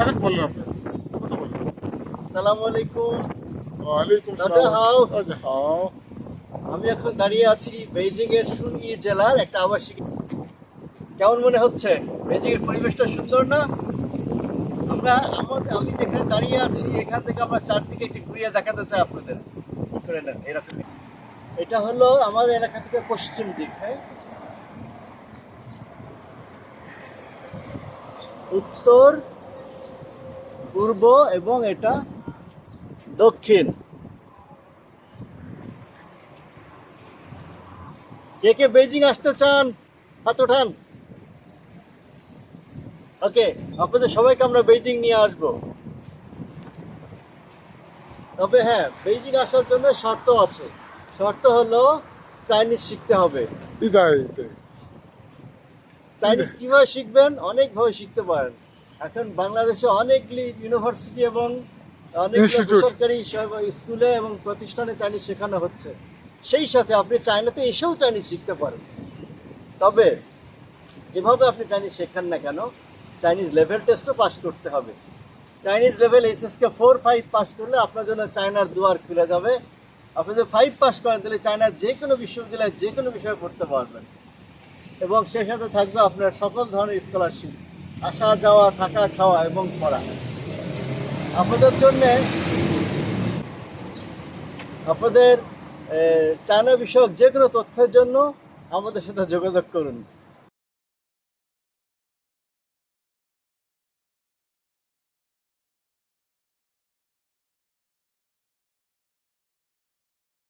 এখন বললেন আপনি। কথা বললেন? সালামু আলাইকুম। ওয়ালাইকুম হাও। হাও। আমি এখন দাঁড়িয়ে আছি বেইজিং এর সুনই জেলার একটা আবাসিক কেমন মনে হচ্ছে? বেইজিং এর পরিবেশটা সুন্দর না? আমরা আমাদের আমি যেখানে দাঁড়িয়ে আছি এখান থেকে আমরা চারদিকে একটু ঘুরিয়ে দেখাতে চাই আপনাদের। করে নেন এরকম। এটা হলো আমার এলাকা থেকে পশ্চিম দিক। হ্যাঁ উত্তর পূর্ব এবং এটা দক্ষিণ। কে কে বেজিং আসতে চান? হাত ওঠান। ওকে আপনাদের সবাইকে আমরা বেজিং নিয়ে আসব। তবে হ্যাঁ বেজিং আসার জন্য শর্ত আছে। শর্ত হলো চাইনিজ শিখতে হবে। চাইনিজ কীভাবে শিখবেন? অনেকভাবে শিখতে পারেন। এখন বাংলাদেশে অনেকগুলি ইউনিভার্সিটি এবং Institute. বেসরকারি স্কুলে এবং প্রতিষ্ঠানে চাইনিজ শেখানো হচ্ছে। সেই সাথে আপনি চায়নাতে এসেও চাইনিজ শিখতে পারেন। তবে যেভাবে আপনি চাইনিজ শেখান না কেন চাইনিজ লেভেল টেস্টও পাস করতে হবে। Chinese level HSK four five pass করলে আপনার জন্য চায়নার দুয়ার খুলে যাবে। আপনি যদি ফাইভ পাস করেন তাহলে চায়নার যে কোনো বিশ্ববিদ্যালয়ে যে কোনো বিষয়ে পড়তে পারবেন। এবং সেই সাথে থাকবে আপনার সকল ধরনের স্কলারশিপ আসা, যাওয়া, থাকা, খাওয়া এবং পড়া। আপনাদের জন্য আপনাদের চায়না বিষয়ক যে কোনো তথ্যের জন্য আমাদের সাথে যোগাযোগ করুন।